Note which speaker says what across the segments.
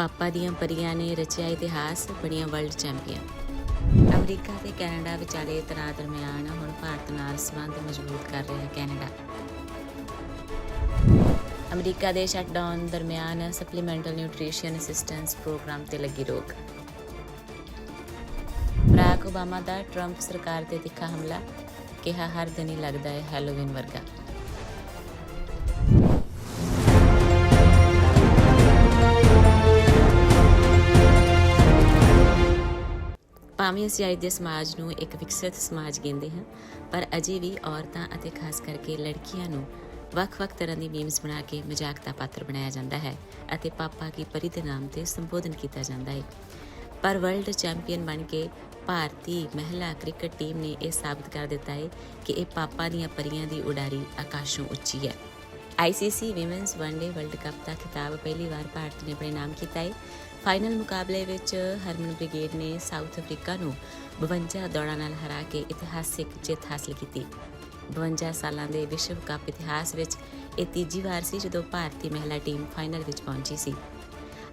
Speaker 1: ਪਾਪਾ ਦੀਆਂ ਪਰੀਆਂ ਨੇ ਰਚਿਆ ਇਤਿਹਾਸ ਬਣੀਆਂ ਵਰਲਡ ਚੈਂਪੀਅਨ ਅਮਰੀਕਾ ਤੇ ਕੈਨੇਡਾ ਵਿਚਾਲੇ ਤਣਾਅ ਦਰਮਿਆਨ ਹੁਣ ਭਾਰਤ ਨਾਲ ਸੰਬੰਧ ਮਜ਼ਬੂਤ ਕਰ ਰਿਹਾ ਕੈਨੇਡਾ। ਅਮਰੀਕਾ ਦੇ ਸ਼ਟਡਾਊਨ ਦਰਮਿਆਨ ਸਪਲੀਮੈਂਟਲ ਨਿਊਟ੍ਰੀਸ਼ਨ ਅਸਿਸਟੈਂਸ ਪ੍ਰੋਗਰਾਮ ਤੇ ਲੱਗੀ ਰੋਕ। ਬਰਾਕ ਓਬਾਮਾ ਦਾ ਟਰੰਪ ਸਰਕਾਰ ਤੇ ਤਿੱਖਾ ਹਮਲਾ, ਕਿਹਾ ਹਰ ਦਿਨ ਹੀ ਲੱਗਦਾ ਹੈ ਹੈਲੋਵੀਨ ਵਰਗਾ। ਭਾਵੇਂ ਅਸੀਂ ਅੱਜ ਦੇ ਸਮਾਜ ਨੂੰ ਇੱਕ ਵਿਕਸਿਤ ਸਮਾਜ ਕਹਿੰਦੇ ਹਾਂ। ਪਰ ਅਜੇ ਵੀ ਔਰਤਾਂ ਅਤੇ ਖਾਸ ਕਰਕੇ ਲੜਕੀਆਂ ਨੂੰ ਵੱਖ-ਵੱਖ ਤਰ੍ਹਾਂ ਦੀ ਮੀਮਸ ਬਣਾ ਕੇ ਮਜ਼ਾਕ ਦਾ ਪਾਤਰ ਬਣਾਇਆ ਜਾਂਦਾ ਹੈ ਅਤੇ ਪਾਪਾ ਕੀ ਪਰੀ ਦੇ ਨਾਮ ਤੇ ਸੰਬੋਧਨ ਕੀਤਾ ਜਾਂਦਾ ਹੈ। ਪਰ ਵਰਲਡ ਚੈਂਪੀਅਨ ਬਣ ਕੇ ਭਾਰਤੀ ਮਹਿਲਾ ਕ੍ਰਿਕਟ ਟੀਮ ਨੇ ਇਹ ਸਾਬਤ ਕਰ ਦਿੱਤਾ ਹੈ ਕਿ ਇਹ ਪਾਪਾ ਦੀਆਂ ਪਰੀਆਂ ਦੀ ਉਡਾਰੀ ਆਕਾਸ਼ੋਂ ਉੱਚੀ ਹੈ। ICC women's one day world cup ਦਾ ਖਿਤਾਬ ਪਹਿਲੀ ਵਾਰ ਭਾਰਤ ਨੇ ਆਪਣੇ ਨਾਮ ਕੀਤਾ ਹੈ। ਫਾਈਨਲ ਮੁਕਾਬਲੇ ਵਿੱਚ ਹਰਮਨ ਬ੍ਰਿਗੇਡ ਨੇ ਸਾਊਥ ਅਫਰੀਕਾ ਨੂੰ 52 ਦੌੜਾਂ ਨਾਲ ਹਰਾ ਕੇ ਇਤਿਹਾਸਿਕ ਜਿੱਤ ਹਾਸਲ ਕੀਤੀ। 52 ਸਾਲਾਂ ਦੇ ਵਿਸ਼ਵ ਕੱਪ ਇਤਿਹਾਸ ਵਿੱਚ ਇਹ ਤੀਜੀ ਵਾਰ ਸੀ ਜਦੋਂ ਭਾਰਤੀ ਮਹਿਲਾ ਟੀਮ ਫਾਈਨਲ ਵਿੱਚ ਪਹੁੰਚੀ ਸੀ।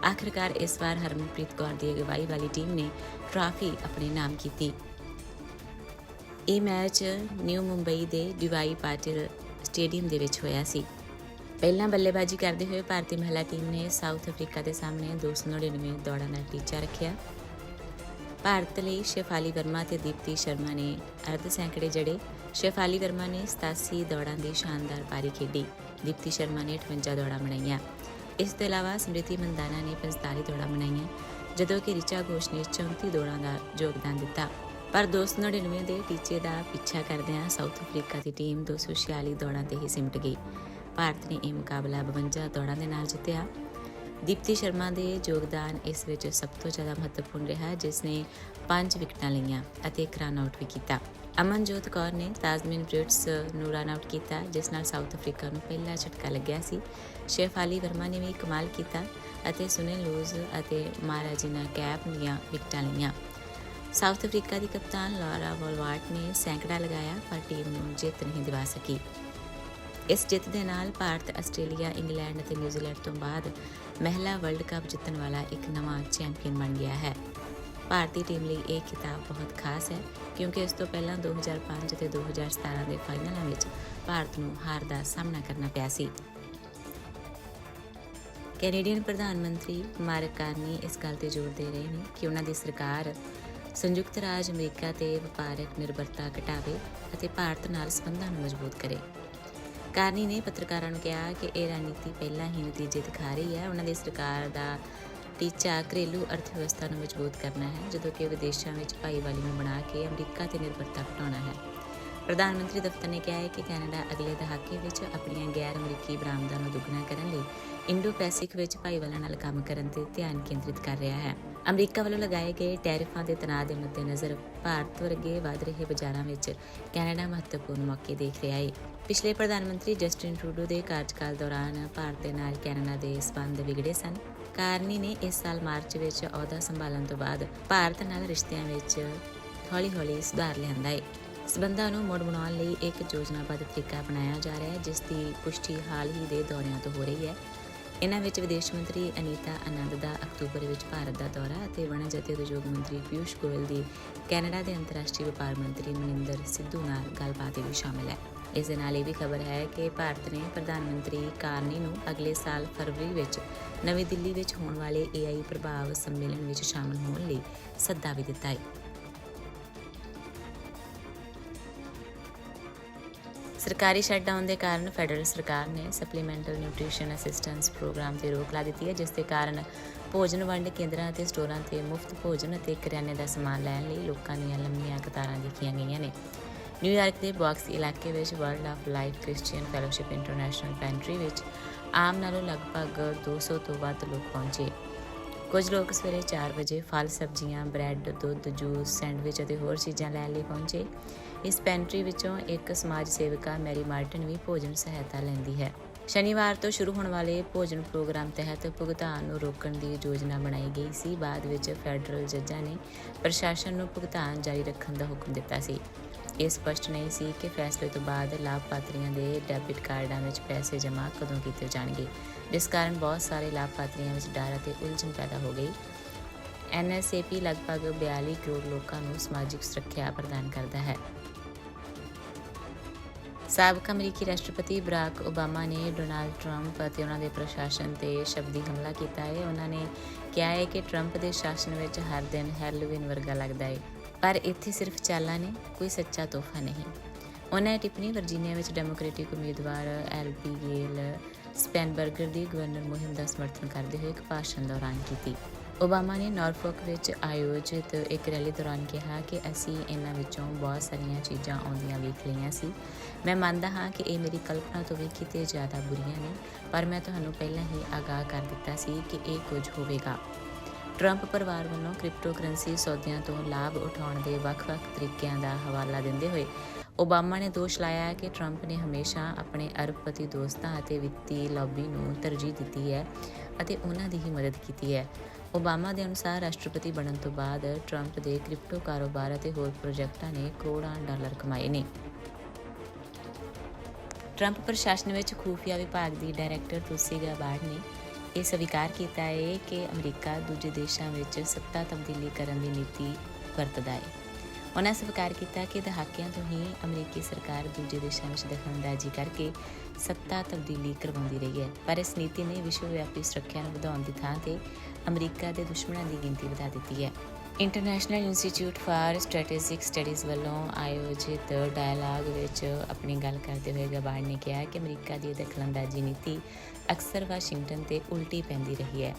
Speaker 1: ਆਖਰਕਾਰ ਇਸ ਵਾਰ ਹਰਮਨਪ੍ਰੀਤ ਕੌਰ ਦੀ ਅਗਵਾਈ ਵਾਲੀ ਟੀਮ ਨੇ ਟਰਾਫੀ ਆਪਣੇ ਨਾਮ ਕੀਤੀ। ਇਹ ਮੈਚ ਨਿਊ ਮੁੰਬਈ ਦੇ ਡਿਵਾਈ ਪਾਟਿਲ ਸਟੇਡੀਅਮ ਦੇ ਵਿੱਚ ਹੋਇਆ ਸੀ। ਪਹਿਲਾਂ ਬੱਲੇਬਾਜ਼ੀ ਕਰਦੇ ਹੋਏ ਭਾਰਤੀ ਮਹਿਲਾ ਟੀਮ ਨੇ ਸਾਊਥ ਅਫਰੀਕਾ ਦੇ ਸਾਹਮਣੇ 299 ਦੌੜਾਂ ਦਾ ਟੀਚਾ ਰੱਖਿਆ। ਭਾਰਤ ਲਈ ਸ਼ੇਫਾਲੀ ਵਰਮਾ ਤੇ ਦੀਪਤੀ ਸ਼ਰਮਾ ਨੇ ਅਰਧ ਸੈਂਕੜੇ ਜੜੇ। ਸ਼ੇਫਾਲੀ ਵਰਮਾ ਨੇ 87 ਦੌੜਾਂ ਦੀ ਸ਼ਾਨਦਾਰ ਪਾਰੀ ਖੇਡੀ। ਦੀਪਤੀ ਸ਼ਰਮਾ ਨੇ 58 ਦੌੜਾਂ ਬਣਾਈਆਂ ਇਸ ਤੋਂ ਇਲਾਵਾ ਸਮ੍ਰਿਤੀ ਮੰਦਾਨਾ ਨੇ 45 ਦੌੜਾਂ ਬਣਾਈਆਂ ਜਦੋਂ ਕਿ ਰਿਚਾ ਘੋਸ਼ ਨੇ 34 ਦੌੜਾਂ ਦਾ ਯੋਗਦਾਨ ਦਿੱਤਾ। ਪਰ 299 ਦੇ ਟੀਚੇ ਦਾ ਪਿੱਛਾ ਕਰਦਿਆਂ ਸਾਊਥ ਅਫਰੀਕਾ ਦੀ ਟੀਮ 246 ਦੌੜਾਂ ਤੇ ਹੀ ਸਿਮਟ ਗਈ। ਭਾਰਤ ਨੇ ਇਹ ਮੁਕਾਬਲਾ 52 ਦੌੜਾਂ ਦੇ ਨਾਲ ਜਿੱਤਿਆ। ਦੀਪਤੀ ਸ਼ਰਮਾ ਦੇ ਯੋਗਦਾਨ ਇਸ ਵਿੱਚ ਸਭ ਤੋਂ ਜ਼ਿਆਦਾ ਮਹੱਤਵਪੂਰਨ ਰਿਹਾ, ਜਿਸ ਨੇ 5 ਵਿਕਟਾਂ ਲਈਆਂ ਅਤੇ ਇੱਕ ਰਨ ਆਊਟ ਵੀ ਕੀਤਾ। ਅਮਨਜੋਤ ਕੌਰ ਨੇ ਤਾਜ਼ਮੀਨ ਬ੍ਰਿਟਸ ਨੂੰ ਰਨ ਆਊਟ ਕੀਤਾ, ਜਿਸ ਨਾਲ ਸਾਊਥ ਅਫਰੀਕਾ ਨੂੰ ਪਹਿਲਾ ਝਟਕਾ ਲੱਗਿਆ ਸੀ। ਸ਼ੇਫਾਲੀ ਵਰਮਾ ਨੇ ਵੀ ਕਮਾਲ ਕੀਤਾ ਅਤੇ ਸੁਨੀਲ ਲੂਜ਼ ਅਤੇ ਮਾਰਾਜੀਨਾ ਕੈਪ ਦੀਆਂ ਵਿਕਟਾਂ ਲਈਆਂ। ਸਾਊਥ ਅਫਰੀਕਾ ਦੀ ਕਪਤਾਨ ਲਾਰਾ ਵੋਲਵਾਰਟ ਨੇ ਸੈਂਕੜਾ ਲਗਾਇਆ, ਪਰ ਟੀਮ ਨੂੰ ਜਿੱਤ ਨਹੀਂ ਦਿਵਾ ਸਕੀ। ਇਸ ਜਿੱਤ ਦੇ ਨਾਲ ਭਾਰਤ, ਆਸਟ੍ਰੇਲੀਆ, ਇੰਗਲੈਂਡ ਅਤੇ ਨਿਊਜ਼ੀਲੈਂਡ ਤੋਂ ਬਾਅਦ ਮਹਿਲਾ ਵਰਲਡ ਕੱਪ ਜਿੱਤਣ ਵਾਲਾ ਇੱਕ ਨਵਾਂ ਚੈਂਪੀਅਨ ਬਣ ਗਿਆ ਹੈ। ਭਾਰਤੀ ਟੀਮ ਲਈ ਇਹ ਖਿਤਾਬ ਬਹੁਤ ਖਾਸ ਹੈ, ਕਿਉਂਕਿ ਇਸ ਤੋਂ ਪਹਿਲਾਂ 2005 ਅਤੇ 2017 ਦੇ ਫਾਈਨਲਾਂ ਵਿੱਚ ਭਾਰਤ ਨੂੰ ਹਾਰ ਦਾ ਸਾਹਮਣਾ ਕਰਨਾ ਪਿਆ ਸੀ। ਕੈਨੇਡੀਅਨ ਪ੍ਰਧਾਨ ਮੰਤਰੀ ਮਾਰਕ ਕਾਰਨੀ ਇਸ ਗੱਲ ਤੇ ਜ਼ੋਰ ਦੇ ਰਹੇ ਨੇ ਕਿ ਉਹਨਾਂ ਦੀ ਸਰਕਾਰ ਸੰਯੁਕਤ ਰਾਜ ਅਮਰੀਕਾ ਤੇ ਵਪਾਰਕ ਨਿਰਭਰਤਾ ਘਟਾਵੇ ਅਤੇ ਭਾਰਤ ਨਾਲ ਸੰਬੰਧਾਂ ਨੂੰ ਮਜ਼ਬੂਤ ਕਰੇ। ਕਾਰਨੀ ਨੇ ਪੱਤਰਕਾਰਾਂ ਨੂੰ ਕਿਹਾ ਕਿ ਇਹ ਰਣਨੀਤੀ ਪਹਿਲਾਂ ਹੀ ਨਤੀਜੇ ਦਿਖਾ ਰਹੀ ਹੈ। ਉਹਨਾਂ ਦੀ ਸਰਕਾਰ ਦਾ ਟੀਚਾ ਘਰੇਲੂ ਅਰਥਵਿਵਸਥਾ ਨੂੰ ਮਜ਼ਬੂਤ ਕਰਨਾ ਹੈ, ਜਦੋਂ ਕਿ ਵਿਦੇਸ਼ਾਂ ਵਿੱਚ ਭਾਈਵਾਲੀ ਨੂੰ ਬਣਾ ਕੇ ਅਮਰੀਕਾ ਤੇ ਨਿਰਭਰਤਾ ਘਟਾਉਣਾ ਹੈ। ਪ੍ਰਧਾਨ ਮੰਤਰੀ ਦਫ਼ਤਰ ਨੇ ਕਿਹਾ ਹੈ ਕਿ ਕੈਨੇਡਾ ਅਗਲੇ ਦਹਾਕੇ ਵਿੱਚ ਆਪਣੀਆਂ ਗੈਰ ਅਮਰੀਕੀ ਬਰਾਮਦਾਂ ਨੂੰ ਦੁੱਗਣਾ ਕਰਨ ਲਈ ਇੰਡੋ ਪੈਸਿਫਿਕ ਵਿੱਚ ਭਾਈਵਾਲਾਂ ਨਾਲ ਕੰਮ ਕਰਨ ਤੇ ਧਿਆਨ ਕੇਂਦਰਿਤ ਕਰ ਰਿਹਾ ਹੈ। ਅਮਰੀਕਾ ਵੱਲੋਂ ਲਗਾਏ ਗਏ ਟੈਰਿਫਾਂ ਦੇ ਤਣਾਅ ਦੇ ਮੱਦੇਨਜ਼ਰ ਭਾਰਤ ਵਰਗੇ ਵਧ ਰਹੇ ਬਾਜ਼ਾਰਾਂ ਵਿੱਚ ਕੈਨੇਡਾ ਮਹੱਤਵਪੂਰਨ ਮੌਕੇ ਦੇਖ ਰਿਹਾ ਹੈ। ਪਿਛਲੇ ਪ੍ਰਧਾਨ ਮੰਤਰੀ ਜਸਟਿਨ ਟਰੂਡੋ ਦੇ ਕਾਰਜਕਾਲ ਦੌਰਾਨ ਭਾਰਤ ਦੇ ਨਾਲ ਕੈਨੇਡਾ ਦੇ ਸਬੰਧ ਵਿਗੜੇ ਸਨ। ਕਾਰਨੀ ਨੇ ਇਸ ਸਾਲ ਮਾਰਚ ਵਿੱਚ ਅਹੁਦਾ ਸੰਭਾਲਣ ਤੋਂ ਬਾਅਦ ਭਾਰਤ ਨਾਲ ਰਿਸ਼ਤਿਆਂ ਵਿੱਚ ਹੌਲੀ-ਹੌਲੀ ਸੁਧਾਰ ਲਿਆਂਦਾ ਹੈ। ਸਬੰਧਾਂ ਨੂੰ ਮੁੜ ਬਣਾਉਣ ਲਈ ਇੱਕ ਯੋਜਨਾਬੱਧ ਤਰੀਕਾ ਅਪਣਾਇਆ ਜਾ ਰਿਹਾ ਹੈ, ਜਿਸ ਦੀ ਪੁਸ਼ਟੀ ਹਾਲ ਹੀ ਦੇ ਦੌਰਿਆਂ ਤੋਂ ਹੋ ਰਹੀ ਹੈ। ਇਹਨਾਂ ਵਿੱਚ ਵਿਦੇਸ਼ ਮੰਤਰੀ ਅਨੀਤਾ ਆਨੰਦ ਦਾ ਅਕਤੂਬਰ ਵਿੱਚ ਭਾਰਤ ਦਾ ਦੌਰਾ ਅਤੇ ਵਣਜ ਅਤੇ ਉਦਯੋਗ ਮੰਤਰੀ ਪਿਊਸ਼ ਗੋਇਲ ਦੀ ਕੈਨੇਡਾ ਦੇ ਅੰਤਰਰਾਸ਼ਟਰੀ ਵਪਾਰ ਮੰਤਰੀ ਮਨਿੰਦਰ ਸਿੱਧੂ ਨਾਲ ਗੱਲਬਾਤ ਵੀ ਸ਼ਾਮਲ ਹੈ। ਇਸ ਦੇ ਨਾਲ ਇਹ ਵੀ ਖਬਰ ਹੈ ਕਿ ਭਾਰਤ ਨੇ ਪ੍ਰਧਾਨ ਮੰਤਰੀ ਕਾਰਨੀ ਨੂੰ ਅਗਲੇ ਸਾਲ ਫਰਵਰੀ ਵਿੱਚ ਨਵੀਂ ਦਿੱਲੀ ਵਿੱਚ ਹੋਣ ਵਾਲੇ AI ਪ੍ਰਭਾਵ ਸੰਮੇਲਨ ਵਿੱਚ ਸ਼ਾਮਲ ਹੋਣ ਲਈ ਸੱਦਾ ਵੀ ਦਿੱਤਾ ਹੈ। ਸਰਕਾਰੀ ਸ਼ਟਡਾਊਨ ਦੇ ਕਾਰਨ ਫੈਡਰਲ ਸਰਕਾਰ ਨੇ ਸਪਲੀਮੈਂਟਲ ਨਿਊਟ੍ਰੀਸ਼ਨ ਅਸਿਸਟੈਂਸ ਪ੍ਰੋਗਰਾਮ ਤੇ ਰੋਕ ਲਾ ਦਿੱਤੀ ਹੈ, ਜਿਸ ਦੇ ਕਾਰਨ ਭੋਜਨ ਵੰਡ ਕੇਂਦਰਾਂ ਅਤੇ ਸਟੋਰਾਂ ਤੇ ਮੁਫਤ ਭੋਜਨ ਅਤੇ ਕਰਿਆਨੇ ਦਾ ਸਮਾਨ ਲੈਣ ਲਈ ਲੋਕਾਂ ਦੀਆਂ ਲੰਮੀਆਂ ਕਤਾਰਾਂ ਦੇਖੀਆਂ ਗਈਆਂ ਨੇ। ਨਿਊਯਾਰਕ ਦੇ ਬਾਕਸ ਇਲਾਕੇ ਵਿੱਚ World of Life Christian Fellowship International pantry ਵਿੱਚ ਆਮ ਨਾਲੋਂ ਲਗਭਗ 200 ਤੋਂ ਵੱਧ ਲੋਕ ਪਹੁੰਚੇ। ਕੁਝ ਲੋਕ ਸਵੇਰੇ 4 ਵਜੇ ਫਲ, ਸਬਜ਼ੀਆਂ, ਬ੍ਰੈਡ, ਦੁੱਧ, ਜੂਸ, ਸੈਂਡਵਿਚ ਅਤੇ ਹੋਰ ਚੀਜ਼ਾਂ ਲੈਣ ਲਈ ਪਹੁੰਚੇ। ਇਸ ਪੈਂਟਰੀ ਵਿੱਚੋਂ ਇੱਕ ਸਮਾਜ ਸੇਵਿਕਾ ਮੈਰੀ ਮਾਰਟਨ ਵੀ ਭੋਜਨ ਸਹਾਇਤਾ ਲੈਂਦੀ ਹੈ। ਸ਼ਨੀਵਾਰ ਤੋਂ ਸ਼ੁਰੂ ਹੋਣ ਵਾਲੇ ਭੋਜਨ ਪ੍ਰੋਗਰਾਮ ਤਹਿਤ ਭੁਗਤਾਨ ਨੂੰ ਰੋਕਣ ਦੀ ਯੋਜਨਾ ਬਣਾਈ ਗਈ ਸੀ। ਬਾਅਦ ਵਿੱਚ ਫੈਡਰਲ ਜੱਜਾਂ ਨੇ ਪ੍ਰਸ਼ਾਸਨ ਨੂੰ ਭੁਗਤਾਨ ਜਾਰੀ ਰੱਖਣ ਦਾ ਹੁਕਮ ਦਿੱਤਾ ਸੀ। ਇਹ ਸਪਸ਼ਟ ਨਹੀਂ ਸੀ ਕਿ ਫੈਸਲੇ ਤੋਂ ਬਾਅਦ ਲਾਭਪਾਤਰੀਆਂ ਦੇ ਡੈਬਿਟ ਕਾਰਡਾਂ ਵਿੱਚ ਪੈਸੇ ਜਮ੍ਹਾਂ ਕਦੋਂ ਕੀਤੇ ਜਾਣਗੇ। ਜਿਸ ਕਾਰਨ ਬਹੁਤ ਸਾਰੇ ਲਾਭਪਾਤਰੀਆਂ ਵਿੱਚ ਡਰ ਅਤੇ ਉਲਝਣ ਪੈਦਾ ਹੋ ਗਈ। ਐਨਐਸਏਪੀ ਲਗਭਗ 42 ਕਰੋੜ ਲੋਕਾਂ ਨੂੰ ਸਮਾਜਿਕ ਸੁਰੱਖਿਆ ਪ੍ਰਦਾਨ ਕਰਦਾ ਹੈ। ਸਾਬਕਾ ਅਮਰੀਕੀ ਰਾਸ਼ਟਰਪਤੀ ਬਰਾਕ ਓਬਾਮਾ ਨੇ ਡੋਨਾਲਡ ਟਰੰਪ ਅਤੇ ਉਹਨਾਂ ਦੇ ਪ੍ਰਸ਼ਾਸਨ ਤੇ ਸ਼ਬਦੀ ਹਮਲਾ ਕੀਤਾ ਹੈ। ਉਹਨਾਂ ਨੇ ਕਿਹਾ ਹੈ ਕਿ ਟਰੰਪ ਦੇ ਸ਼ਾਸਨ ਵਿੱਚ ਹਰ ਦਿਨ ਹੈਲੋਵੀਨ ਵਰਗਾ ਲੱਗਦਾ ਹੈ। ਪਰ ਇੱਥੇ ਸਿਰਫ ਚਾਲਾਂ ਨੇ, ਕੋਈ ਸੱਚਾ ਤੋਹਫਾ ਨਹੀਂ। ਉਹਨਾਂ ਟਿੱਪਣੀ ਵਰਜੀਨੀਆ ਵਿੱਚ ਡੈਮੋਕ੍ਰੈਟਿਕ ਉਮੀਦਵਾਰ ਐਲਪੀ ਗੇਲ ਸਪੈਨਬਰਗਰ ਦੀ ਗਵਰਨਰ ਮੁਹਿੰਮ ਦਾ ਸਮਰਥਨ ਕਰਦੇ ਹੋਏ ਇੱਕ ਭਾਸ਼ਣ ਦੌਰਾਨ ਕੀਤੀ। ਓਬਾਮਾ ਨੇ ਨਾਰਫੋਕ ਵਿੱਚ ਆਯੋਜਿਤ ਇੱਕ ਰੈਲੀ ਦੌਰਾਨ ਕਿਹਾ ਕਿ ਅਸੀਂ ਇਹਨਾਂ ਵਿੱਚੋਂ ਬਹੁਤ ਸਾਰੀਆਂ ਚੀਜ਼ਾਂ ਆਉਂਦੀਆਂ ਵੇਖ ਲਈਆਂ ਸੀ। ਮੈਂ ਮੰਨਦਾ ਹਾਂ ਕਿ ਇਹ ਮੇਰੀ ਕਲਪਨਾ ਤੋਂ ਵੀ ਕਿਤੇ ਜ਼ਿਆਦਾ ਬੁਰੀਆਂ ਨੇ, ਪਰ ਮੈਂ ਤੁਹਾਨੂੰ ਪਹਿਲਾਂ ਹੀ ਆਗਾਹ ਕਰ ਦਿੱਤਾ ਸੀ ਕਿ ਇਹ ਕੁਝ ਹੋਵੇਗਾ। ਟਰੰਪ ਪਰਿਵਾਰ ਵੱਲੋਂ ਕ੍ਰਿਪਟੋਕਰੰਸੀ ਸੌਦਿਆਂ ਤੋਂ ਲਾਭ ਉਠਾਉਣ ਦੇ ਵੱਖ-ਵੱਖ ਤਰੀਕਿਆਂ ਦਾ ਹਵਾਲਾ ਦਿੰਦੇ ਹੋਏ ਓਬਾਮਾ ਨੇ ਦੋਸ਼ ਲਾਇਆ ਕਿ ਟਰੰਪ ਨੇ ਹਮੇਸ਼ਾ ਆਪਣੇ ਅਰਬਪਤੀ ਦੋਸਤਾਂ ਅਤੇ ਵਿੱਤੀ ਲਾਬੀ ਨੂੰ ਤਰਜੀਹ ਦਿੱਤੀ ਹੈ ਅਤੇ ਉਹਨਾਂ ਦੀ ਹੀ ਮਦਦ ਕੀਤੀ ਹੈ। ਓਬਾਮਾ ਦੇ ਅਨੁਸਾਰ ਰਾਸ਼ਟਰਪਤੀ ਬਣਨ ਤੋਂ ਬਾਅਦ ਟਰੰਪ ਦੇ ਕ੍ਰਿਪਟੋ ਕਾਰੋਬਾਰ ਅਤੇ ਹੋਰ ਪ੍ਰੋਜੈਕਟਾਂ ਨੇ ਕਰੋੜਾਂ ਡਾਲਰ ਕਮਾਏ ਨੇ। ਟਰੰਪ ਪ੍ਰਸ਼ਾਸਨ ਵਿੱਚ ਖੂਫੀਆ ਵਿਭਾਗ ਦੀ ਡਾਇਰੈਕਟਰ ਤੁਲਸੀ ਗਾਬਾਰਡ ਨੇ ਇਹ ਸਵੀਕਾਰ ਕੀਤਾ ਹੈ ਕਿ ਅਮਰੀਕਾ ਦੂਜੇ ਦੇਸ਼ਾਂ ਵਿੱਚ ਸੱਤਾ ਤਬਦੀਲੀ ਕਰਨ ਦੀ ਨੀਤੀ ਵਰਤਦਾ ਹੈ। ਉਹਨਾਂ ਸਵੀਕਾਰ ਕੀਤਾ ਕਿ ਦਹਾਕਿਆਂ ਤੋਂ ਹੀ ਅਮਰੀਕੀ ਸਰਕਾਰ ਦੂਜੇ ਦੇਸ਼ਾਂ ਵਿੱਚ ਦਖਲਅੰਦਾਜ਼ੀ ਕਰਕੇ ਸੱਤਾ ਤਬਦੀਲੀ ਕਰਵਾਉਂਦੀ ਰਹੀ ਹੈ। ਪਰ ਇਸ ਨੀਤੀ ਨੇ ਵਿਸ਼ਵ ਵਿਆਪੀ ਸੁਰੱਖਿਆ ਨੂੰ ਵਧਾਉਣ ਦੀ ਥਾਂ ਤੇ ਅਮਰੀਕਾ ਦੇ ਦੁਸ਼ਮਣਾਂ ਦੀ ਗਿਣਤੀ ਵਧਾ ਦਿੱਤੀ ਹੈ। International Institute for Strategic Studies ਵੱਲੋਂ ਆਯੋਜਿਤ ਡਾਇਲਾਗ ਵਿੱਚ ਆਪਣੀ ਗੱਲ ਕਰਦੇ ਹੋਏ ਗਬਾਰਡ ਨੇ ਕਿਹਾ ਕਿ ਅਮਰੀਕਾ ਦੀ ਦਖਲਅੰਦਾਜ਼ੀ ਨੀਤੀ ਅਕਸਰ ਵਾਸ਼ਿੰਗਟਨ ਤੇ ਉਲਟੀ ਪੈਂਦੀ ਰਹੀ ਹੈ।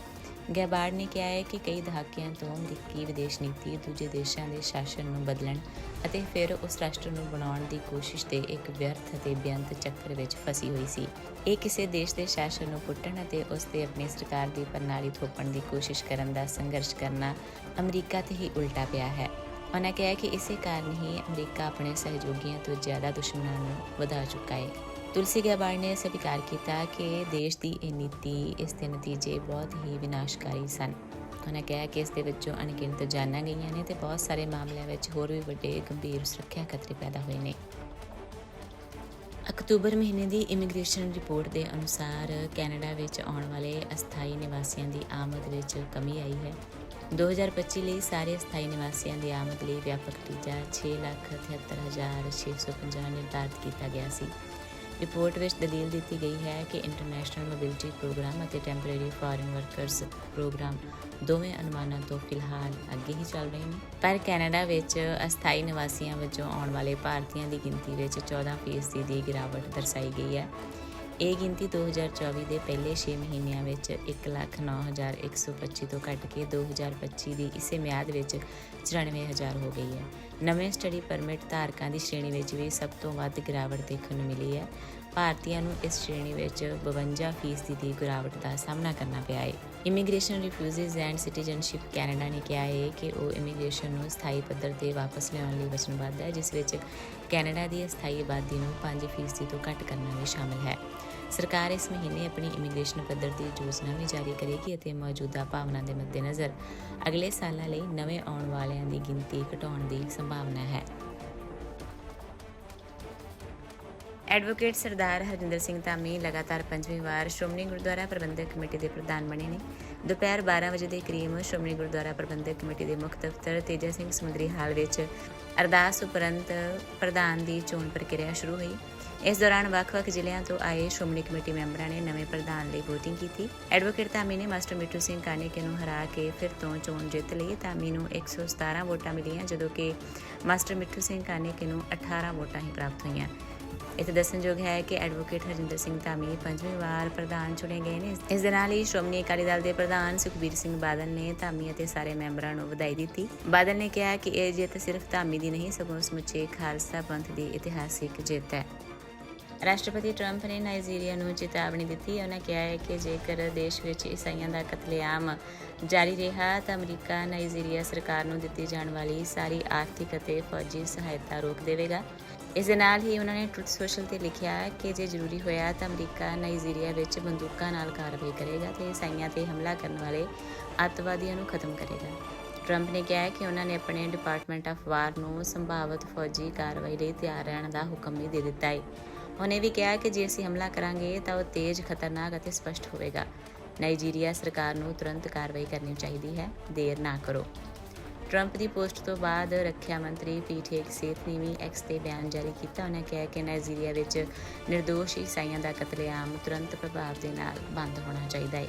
Speaker 1: ਗੈਬਾਰਡ ਨੇ ਕਿਹਾ ਹੈ ਕਿ ਕਈ ਦਹਾਕਿਆਂ ਤੋਂ ਅਮਰੀਕੀ ਵਿਦੇਸ਼ ਨੀਤੀ ਦੂਜੇ ਦੇਸ਼ਾਂ ਦੇ ਸ਼ਾਸਨ ਨੂੰ ਬਦਲਣ ਅਤੇ ਫਿਰ ਉਸ ਰਾਸ਼ਟਰ ਨੂੰ ਬਣਾਉਣ ਦੀ ਕੋਸ਼ਿਸ਼ 'ਤੇ ਇੱਕ ਵਿਅਰਥ ਅਤੇ ਬੇਅੰਤ ਚੱਕਰ ਵਿੱਚ ਫਸੀ ਹੋਈ ਸੀ। ਇਹ ਕਿਸੇ ਦੇਸ਼ ਦੇ ਸ਼ਾਸਨ ਨੂੰ ਪੁੱਟਣ ਅਤੇ ਉਸ ਤੇ ਆਪਣੀ ਸਰਕਾਰ ਦੀ ਪ੍ਰਣਾਲੀ ਥੋਪਣ ਦੀ ਕੋਸ਼ਿਸ਼ ਕਰਨ ਦਾ ਸੰਘਰਸ਼ ਕਰਨਾ ਅਮਰੀਕਾ ਤੇ ਹੀ ਉਲਟਾ ਪਿਆ ਹੈ। ਉਹਨਾਂ ਕਿਹਾ ਕਿ ਇਸੇ ਕਾਰਨ ਹੀ ਅਮਰੀਕਾ ਆਪਣੇ ਸਹਿਯੋਗੀਆਂ ਤੋਂ ਜ਼ਿਆਦਾ ਦੁਸ਼ਮਣਾਂ ਨੂੰ ਵਧਾ ਚੁੱਕਾ ਹੈ। ਤੁਲਸੀ ਗੈਬਾਰਡ ਨੇ ਸਵੀਕਾਰ ਕੀਤਾ ਕਿ ਦੇਸ਼ ਦੀ ਇਹ ਨੀਤੀ ਇਸ ਦੇ ਨਤੀਜੇ ਬਹੁਤ ਹੀ ਵਿਨਾਸ਼ਕਾਰੀ ਸਨ। ਉਹਨਾਂ ਕਿਹਾ ਕਿ ਇਸ ਦੇ ਵਿੱਚੋਂ ਅਣਗਿਣਤ ਜਾਨਾਂ ਗਈਆਂ ਨੇ ਤੇ ਬਹੁਤ ਸਾਰੇ ਮਾਮਲਿਆਂ ਵਿੱਚ ਹੋਰ ਵੀ ਵੱਡੇ ਗੰਭੀਰ ਸੁਰੱਖਿਆ ਖਤਰੇ ਪੈਦਾ ਹੋਏ ਨੇ। ਅਕਤੂਬਰ ਮਹੀਨੇ ਦੀ ਇਮੀਗ੍ਰੇਸ਼ਨ ਰਿਪੋਰਟ ਦੇ ਅਨੁਸਾਰ ਕੈਨੇਡਾ ਵਿੱਚ ਆਉਣ ਵਾਲੇ ਅਸਥਾਈ ਨਿਵਾਸੀਆਂ ਦੀ ਆਮਦ ਵਿੱਚ ਕਮੀ ਆਈ ਹੈ। 2025 ਲਈ ਸਾਰੇ ਅਸਥਾਈ ਨਿਵਾਸੀਆਂ ਦੀ ਆਮਦ ਲਈ ਵਿਆਪਕ ਟੀਚਾ 6,73,650 ਨਿਰਧਾਰਿਤ ਕੀਤਾ ਗਿਆ ਸੀ। ਰਿਪੋਰਟ ਵਿੱਚ ਦਲੀਲ ਦਿੱਤੀ ਗਈ ਹੈ ਕਿ ਇੰਟਰਨੈਸ਼ਨਲ ਮੋਬਿਲਿਟੀ ਪ੍ਰੋਗਰਾਮ ਅਤੇ ਟੈਂਪਰੇਰੀ ਫਾਰਨ ਵਰਕਰਸ ਪ੍ਰੋਗਰਾਮ ਦੋਵੇਂ ਅਨੁਮਾਨਾਂ ਤੋਂ ਫਿਲਹਾਲ ਅੱਗੇ ਹੀ ਚੱਲ ਰਹੇ ਨੇ। ਪਰ ਕੈਨੇਡਾ ਵਿੱਚ ਅਸਥਾਈ ਨਿਵਾਸੀਆਂ ਵਜੋਂ ਆਉਣ ਵਾਲੇ ਭਾਰਤੀਆਂ ਦੀ ਗਿਣਤੀ ਵਿੱਚ 14% ਦੀ ਗਿਰਾਵਟ ਦਰਸਾਈ ਗਈ ਹੈ। ਇਹ ਗਿਣਤੀ 2024 ਦੇ ਪਹਿਲੇ 6 ਮਹੀਨਿਆਂ ਵਿੱਚ 1,09,125 ਤੋਂ ਘਟ ਕੇ 2025 ਦੀ ਇਸੇ ਮਿਆਦ ਵਿੱਚ 94000 ਹੋ ਗਈ ਹੈ। ਨਵੇਂ ਸਟੱਡੀ ਪਰਮਿਟ ਧਾਰਕਾਂ ਦੀ ਸ਼੍ਰੇਣੀ ਵਿੱਚ ਵੀ ਸਭ ਤੋਂ ਵੱਧ ਗਿਰਾਵਟ ਦੇਖਣ ਨੂੰ ਮਿਲੀ ਹੈ। ਭਾਰਤੀਆਂ ਨੂੰ ਇਸ ਸ਼੍ਰੇਣੀ ਵਿੱਚ 52% ਦੀ ਗਿਰਾਵਟ ਦਾ ਸਾਹਮਣਾ ਕਰਨਾ ਪਿਆ ਹੈ Immigration Refugees and Citizenship Canada ਨੇ ਕਿਹਾ ਹੈ ਕਿ ਉਹ ਇਮੀਗ੍ਰੇਸ਼ਨ ਨੂੰ ਸਥਾਈ ਪੱਧਰ ਤੇ ਵਾਪਸ ਲਿਆਉਣ ਲਈ ਵਚਨਬੱਧ ਹੈ ਜਿਸ ਵਿੱਚ ਕੈਨੇਡਾ ਦੀ ਅਸਥਾਈ ਆਬਾਦੀ ਨੂੰ 5% ਤੋਂ ਘੱਟ ਕਰਨਾ ਵੀ ਸ਼ਾਮਲ ਹੈ। ਸਰਕਾਰ ਇਸ ਮਹੀਨੇ ਆਪਣੀ ਇਮੀਗ੍ਰੇਸ਼ਨ ਪੱਧਰ ਦੀ ਯੋਜਨਾ ਵੀ ਜਾਰੀ ਕਰੇਗੀ ਅਤੇ ਮੌਜੂਦਾ ਭਾਵਨਾ ਦੇ ਮੱਦੇਨਜ਼ਰ ਅਗਲੇ ਸਾਲਾਂ ਲਈ ਨਵੇਂ ਆਉਣ ਵਾਲਿਆਂ ਦੀ ਗਿਣਤੀ ਘਟਾਉਣ ਦੀ ਸੰਭਾਵਨਾ ਹੈ। ਐਡਵੋਕੇਟ ਸਰਦਾਰ ਹਰਜਿੰਦਰ ਸਿੰਘ ਧਾਮੀ ਲਗਾਤਾਰ ਪੰਜਵੀਂ ਵਾਰ ਸ਼੍ਰੋਮਣੀ ਗੁਰਦੁਆਰਾ ਪ੍ਰਬੰਧਕ ਕਮੇਟੀ ਦੇ ਪ੍ਰਧਾਨ ਬਣੇ ਨੇ। ਦੁਪਹਿਰ 12 ਵਜੇ ਦੇ ਕਰੀਬ ਸ਼੍ਰੋਮਣੀ ਗੁਰਦੁਆਰਾ ਪ੍ਰਬੰਧਕ ਕਮੇਟੀ ਦੇ ਮੁੱਖ ਦਫ਼ਤਰ ਤੇਜਾ ਸਿੰਘ ਸਮੁੰਦਰੀ ਹਾਲ ਵਿੱਚ ਅਰਦਾਸ ਉਪਰੰਤ ਪ੍ਰਧਾਨ ਦੀ ਚੋਣ ਪ੍ਰਕਿਰਿਆ ਸ਼ੁਰੂ ਹੋਈ। ਇਸ ਦੌਰਾਨ ਵੱਖ-ਵੱਖ ਜ਼ਿਲ੍ਹਿਆਂ ਤੋਂ ਆਏ ਸ਼੍ਰੋਮਣੀ ਕਮੇਟੀ ਮੈਂਬਰਾਂ ਨੇ ਨਵੇਂ ਪ੍ਰਧਾਨ ਲਈ VOTING ਕੀਤੀ। ਐਡਵੋਕੇਟ ਧਾਮੀ ਨੇ ਮਾਸਟਰ ਮਿੱਠੂ ਸਿੰਘ ਕਾਨੇਕੇ ਨੂੰ ਹਰਾ ਕੇ ਫਿਰ ਤੋਂ ਚੋਣ ਜਿੱਤ ਲਈ ਧਾਮੀ ਨੂੰ 117 ਵੋਟਾਂ ਮਿਲੀਆਂ, ਜਦੋਂ ਕਿ ਮਾਸਟਰ ਮਿੱਠੂ ਸਿੰਘ ਕਾਨੇਕੇ ਨੂੰ 18 ਵੋਟਾਂ ਹੀ ਪ੍ਰਾਪਤ ਹੋਈਆਂ। ਇੱਥੇ ਦੱਸਣਯੋਗ ਹੈ ਕਿ ਐਡਵੋਕੇਟ ਹਰਜਿੰਦਰ ਸਿੰਘ ਧਾਮੀ ਪੰਜਵੀਂ ਵਾਰ ਪ੍ਰਧਾਨ ਚੁਣੇ ਗਏ ਨੇ। ਇਸ ਦੇ ਨਾਲ ਹੀ ਸ਼੍ਰੋਮਣੀ ਅਕਾਲੀ ਦਲ ਦੇ ਪ੍ਰਧਾਨ ਸੁਖਬੀਰ ਸਿੰਘ ਬਾਦਲ ਨੇ ਧਾਮੀ ਅਤੇ ਸਾਰੇ ਮੈਂਬਰਾਂ ਨੂੰ ਵਧਾਈ ਦਿੱਤੀ। ਬਾਦਲ ਨੇ ਕਿਹਾ ਕਿ ਇਹ ਜਿੱਤ ਸਿਰਫ ਧਾਮੀ ਦੀ ਨਹੀਂ, ਸਗੋਂ ਸਮੁੱਚੇ ਖਾਲਸਾ ਪੰਥ ਦੀ ਇਤਿਹਾਸਿਕ ਜਿੱਤ ਹੈ। ਰਾਸ਼ਟਰਪਤੀ ਟਰੰਪ ਨੇ ਨਾਈਜੀਰੀਆ ਨੂੰ ਚੇਤਾਵਨੀ ਦਿੱਤੀ। ਉਹਨਾਂ ਕਿਹਾ ਹੈ ਕਿ ਜੇਕਰ ਦੇਸ਼ ਵਿੱਚ ਈਸਾਈਆਂ ਦਾ ਕਤਲੇਆਮ ਜਾਰੀ ਰਿਹਾ, ਤਾਂ ਅਮਰੀਕਾ ਨਾਈਜੀਰੀਆ ਸਰਕਾਰ ਨੂੰ ਦਿੱਤੀ ਜਾਣ ਵਾਲੀ ਸਾਰੀ ਆਰਥਿਕ ਅਤੇ ਫੌਜੀ ਸਹਾਇਤਾ ਰੋਕ ਦੇਵੇਗਾ। ਇਸ ਦੇ ਨਾਲ ਹੀ ਉਹਨਾਂ ਨੇ ਟਰੁੱਥ ਸੋਸ਼ਲ ਤੇ ਲਿਖਿਆ ਕਿ ਜੇ ਜ਼ਰੂਰੀ ਹੋਇਆ ਤਾਂ ਅਮਰੀਕਾ, ਨਾਈਜੀਰੀਆ ਵਿੱਚ ਬੰਦੂਕਾਂ ਨਾਲ ਕਾਰਵਾਈ ਕਰੇਗਾ ਤੇ ਈਸਾਈਆਂ ਤੇ ਹਮਲਾ ਕਰਨ ਵਾਲੇ ਅੱਤਵਾਦੀਆਂ ਨੂੰ ਖਤਮ ਕਰੇਗਾ। ਟਰੰਪ ਨੇ ਕਿਹਾ ਕਿ ਉਹਨਾਂ ਨੇ ਆਪਣੇ ਡਿਪਾਰਟਮੈਂਟ ਆਫ ਵਾਰ ਨੂੰ ਸੰਭਾਵਿਤ ਫੌਜੀ ਕਾਰਵਾਈ ਲਈ ਤਿਆਰ ਰਹਿਣ ਦਾ ਹੁਕਮ ਵੀ ਦੇ ਦਿੱਤਾ ਹੈ। ਉਹਨੇ ਵੀ ਕਿਹਾ ਕਿ ਜੇ ਅਸੀਂ ਹਮਲਾ ਕਰਾਂਗੇ ਤਾਂ ਉਹ ਤੇਜ਼, ਖਤਰਨਾਕ ਅਤੇ ਸਪਸ਼ਟ ਹੋਵੇਗਾ। ਨਾਈਜੀਰੀਆ ਸਰਕਾਰ ਨੂੰ ਤੁਰੰਤ ਕਾਰਵਾਈ ਕਰਨੀ ਚਾਹੀਦੀ ਹੈ। ਦੇਰ ਨਾ ਕਰੋ। ਟਰੰਪ ਦੀ ਪੋਸਟ ਤੋਂ ਬਾਅਦ ਰੱਖਿਆ ਮੰਤਰੀ ਪੀਟੇ ਸੇਤ ਨੇ ਵੀ ਐਕਸ ਤੇ ਬਿਆਨ ਜਾਰੀ ਕੀਤਾ। ਉਹਨਾਂ ਕਿਹਾ ਕਿ ਨਾਈਜੀਰੀਆ ਵਿੱਚ ਨਿਰਦੋਸ਼ ਈਸਾਈਆਂ ਦਾ ਕਤਲੇਆਮ ਤੁਰੰਤ ਪ੍ਰਭਾਵ ਦੇ ਨਾਲ ਬੰਦ ਹੋਣਾ ਚਾਹੀਦਾ ਹੈ।